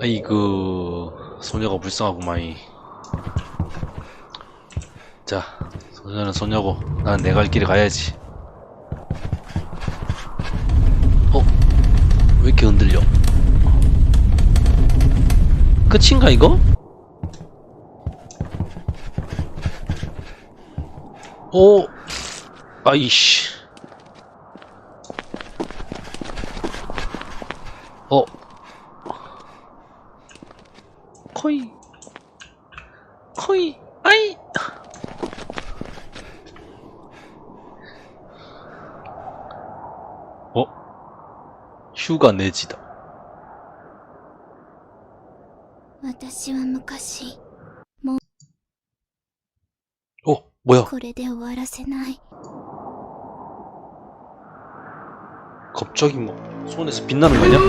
아이고 소녀가 불쌍하구마이 자 소녀는 소녀고 나는 내갈 길을 가야지 어? 왜 이렇게 흔들려? 끝인가 이거? 오 아이씨 어 코이 코이 아이 어 휴가 내지다 私は昔 어 뭐야 これで終わらせない 갑자기 뭐 손에서 빛나는 거 아니야?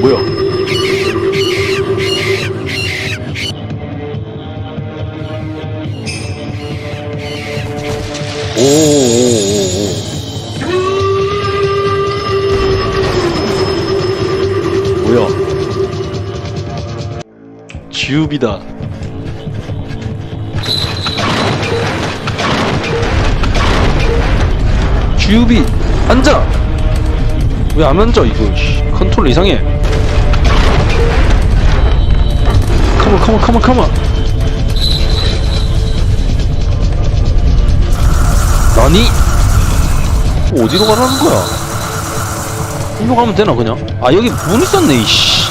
뭐야? 지우비다. 주유비 앉아! 왜 안 앉아 이거? 씨, 컨트롤 이상해. 컴온 컴온 컴온 컴온 나니? 어디로 가라는 거야? 일로 가면 되나 그냥? 아 여기 문 있었네 이씨.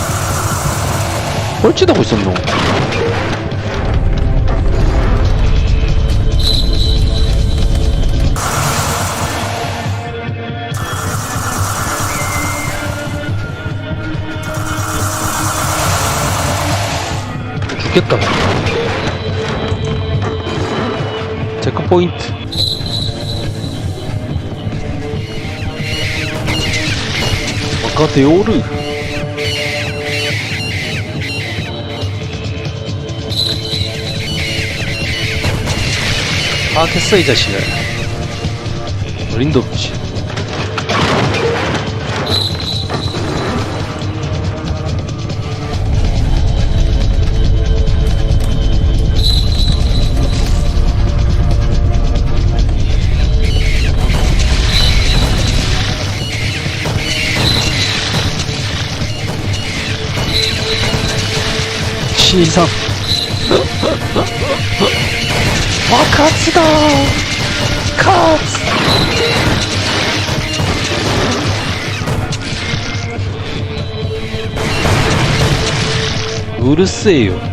뻘짓하고 있었노 죽겠다. 체크 포인트. 바카데오르. 파악했어 이 자식아. 어림도 없지. 신이상. 와 카츠다. 카츠. 우르세요. 어?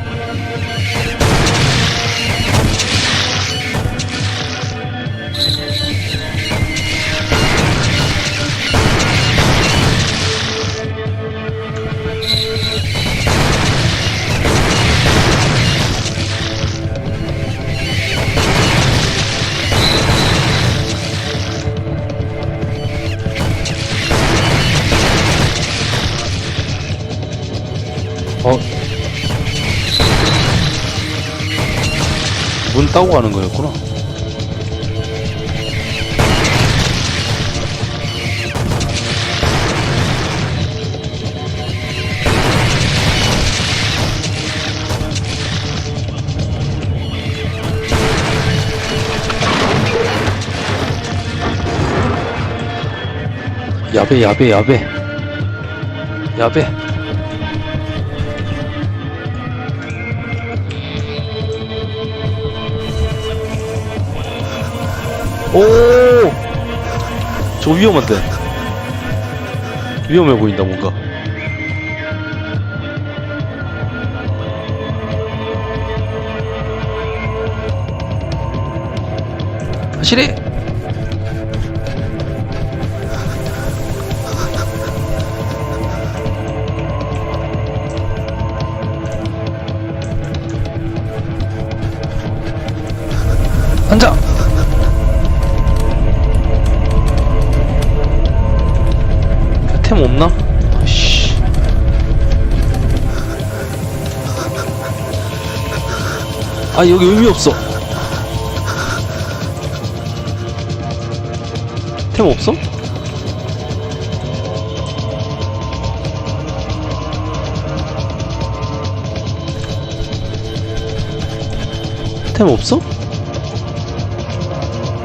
따고 가는 거였구나. 야배 야배 야배 야배 오! 저 위험한데. 위험해 보인다, 뭔가. 확실해! 앉아! 아 여기 의미 없어 템 없어? 템 없어?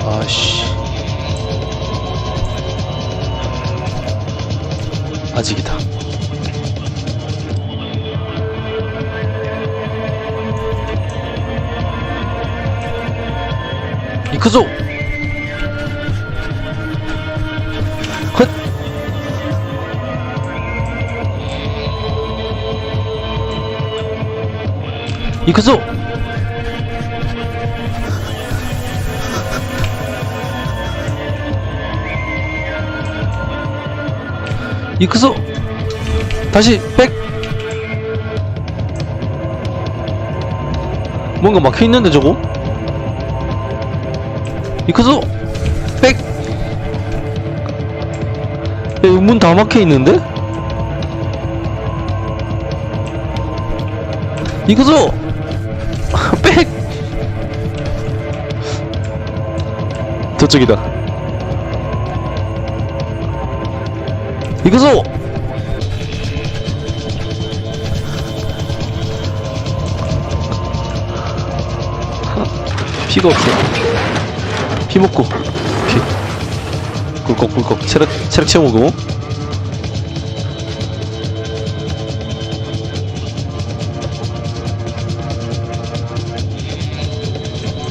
아씨 아직이다 크소 헛 이크소 이크소 다시 백 뭔가 막혀 있는데 저거 이크소 백 문다 막혀 있는데 이크소 백 저쪽이다 이거소! 피가 없어. 피 먹고. 피. 꿀꺽꿀꺽. 체력, 체력 채우고.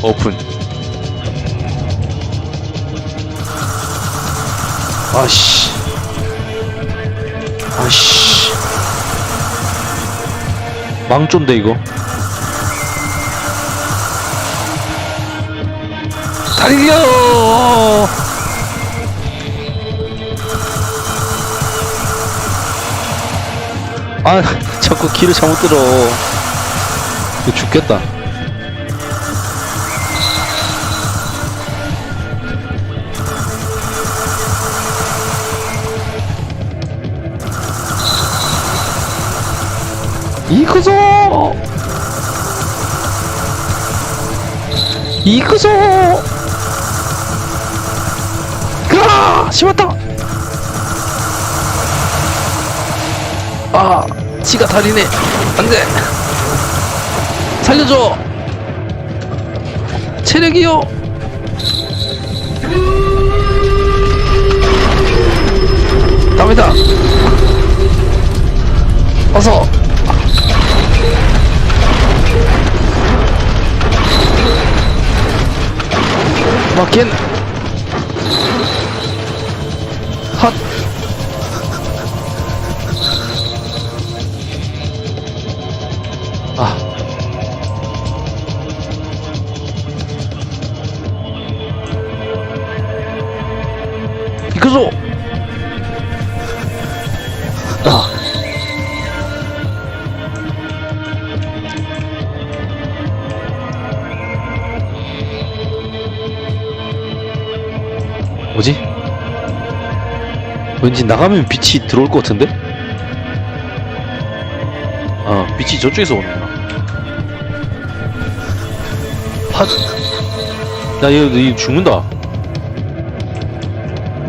오픈. 아씨. 아씨 망 쫀데 이거 달려! 아 자꾸 길을 잘못 들어. 이거 죽겠다. 이거죠 이거죠 심었다! 아 지가 다리네. 안돼. 살려줘. 체력이요. 답니다. 어서. 막힌 뭐지? 왠지 나가면 빛이 들어올 것 같은데? 아, 빛이 저쪽에서 오는구나. 핫! 야, 얘, 얘 죽는다.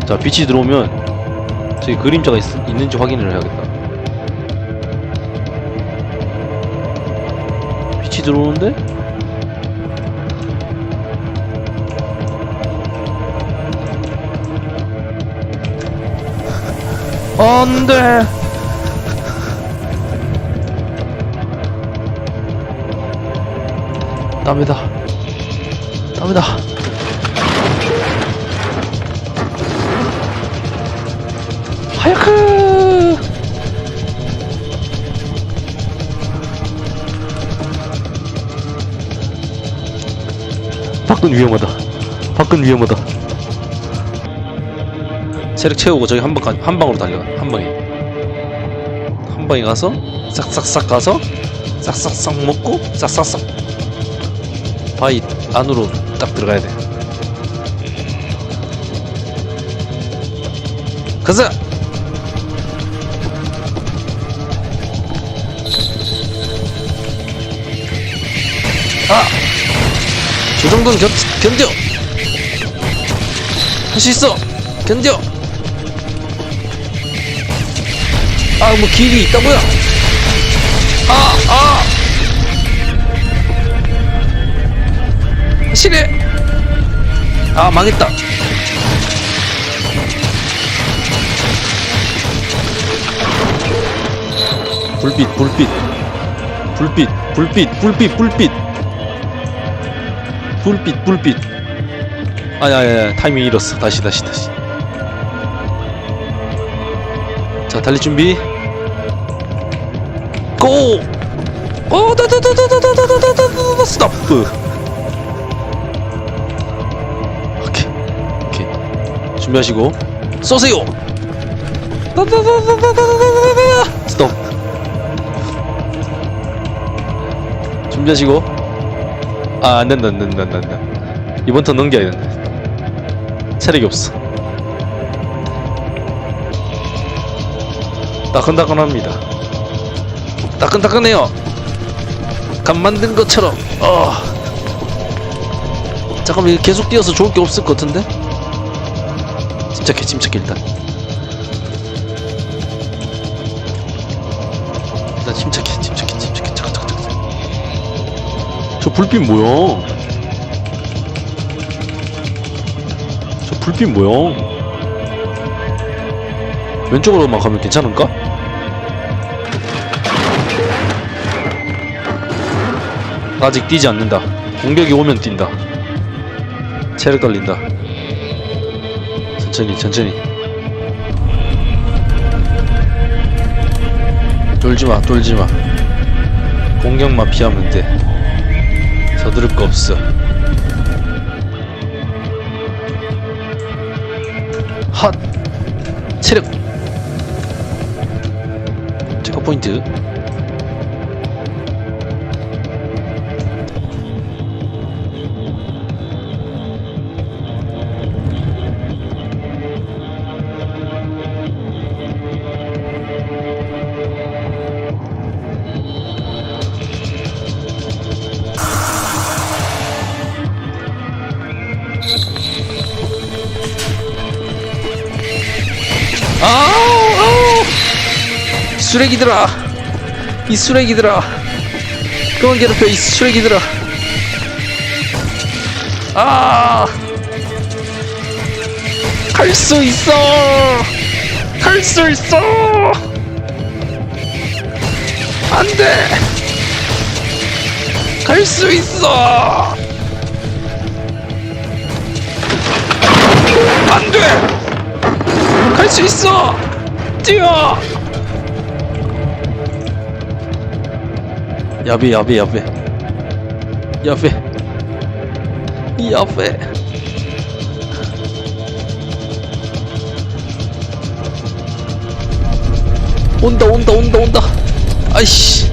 자, 빛이 들어오면 저기 그림자가 있, 있는지 확인을 해야겠다. 빛이 들어오는데? 안 돼! 땀이다. 땀이다. 하야크! 밖은 위험하다. 밖은 위험하다. 체력 채우고 저기 한 방, 한 방으로 달려. 한 방에. 한 방에 가서, 싹싹싹 가서, 싹싹싹 먹고, 싹싹싹. 바위 안으로 딱 들어가야 돼. 가자! 아! 저 정도는 견, 견뎌! 할 수 있어! 견뎌! 아, 뭐 길이 있다고요? 아, 아! 실해! 아, 망했다. 불빛, 불빛. 불빛, 불빛, 불빛, 불빛. 불빛, 불빛. 아야, 야, 야, 타이밍 잃었어. 다시, 다시, 다시. 자, 달릴 준비. 고! 어, 다다다다다다다다다다 스톱. 오케이, 오케이. 준비하시고 쏘세요. 스톱. 준비하시고 아, 안 된다, 안 된다, 안 된다. 이번 턴 넘겨야 된다. 체력이 없어. 따끈따끈합니다. 따끈따끈해요. 간 만든 것처럼. 어. 잠깐만 계속 뛰어서 좋을 게 없을 것 같은데? 침착해 침착해 일단. 일단 침착해 침착해 침착해 잠깐 잠깐 잠깐. 저 불빛 뭐야? 저 불빛 뭐야? 왼쪽으로만 가면 괜찮을까? 아직 뛰지 않는다. 공격이 오면 뛴다. 체력 걸린다. 천천히, 천천히. 돌지 마, 돌지 마. 공격만 피하면 돼. 서두를 거 없어. 핫! 체력! 체크 포인트. 쓰레기들아! 이 쓰레기들아! 그만 괴롭혀, 이 쓰레기들아! 아! 갈 수 있어! 갈 수 있어! 안 돼! 갈 수 있어! 안 돼! 갈 수 있어! 뛰어! 야배 야배 야배 야배 야배 온다 온다 온다 온다. 아이씨.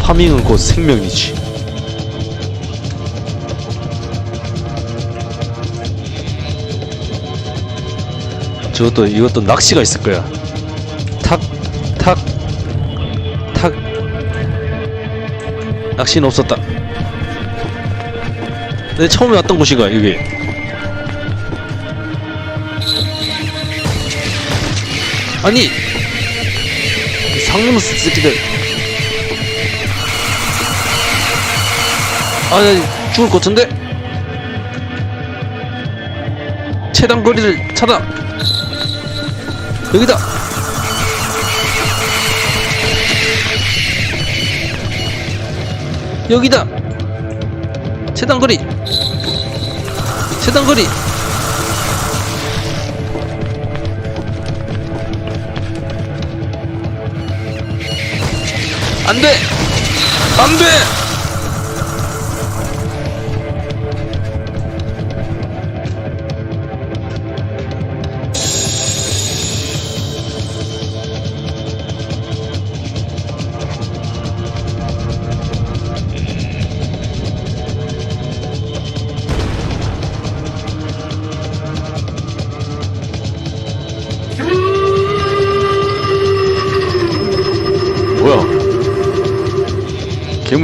파밍은 곧 생명이지 저것도 이것도 낚시가 있을 거야. 탁, 탁, 탁. 낚시는 없었다. 내 처음에 왔던 곳이가 이게. 아니 이 상놈 새끼들. 아, 나 죽을 것 같은데? 최단 거리를 차다. 여기다. 여기다. 최단거리. 최단거리. 안 돼. 안 돼.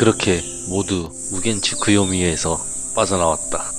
그렇게 모두 무겐치 그요미에서 빠져나왔다.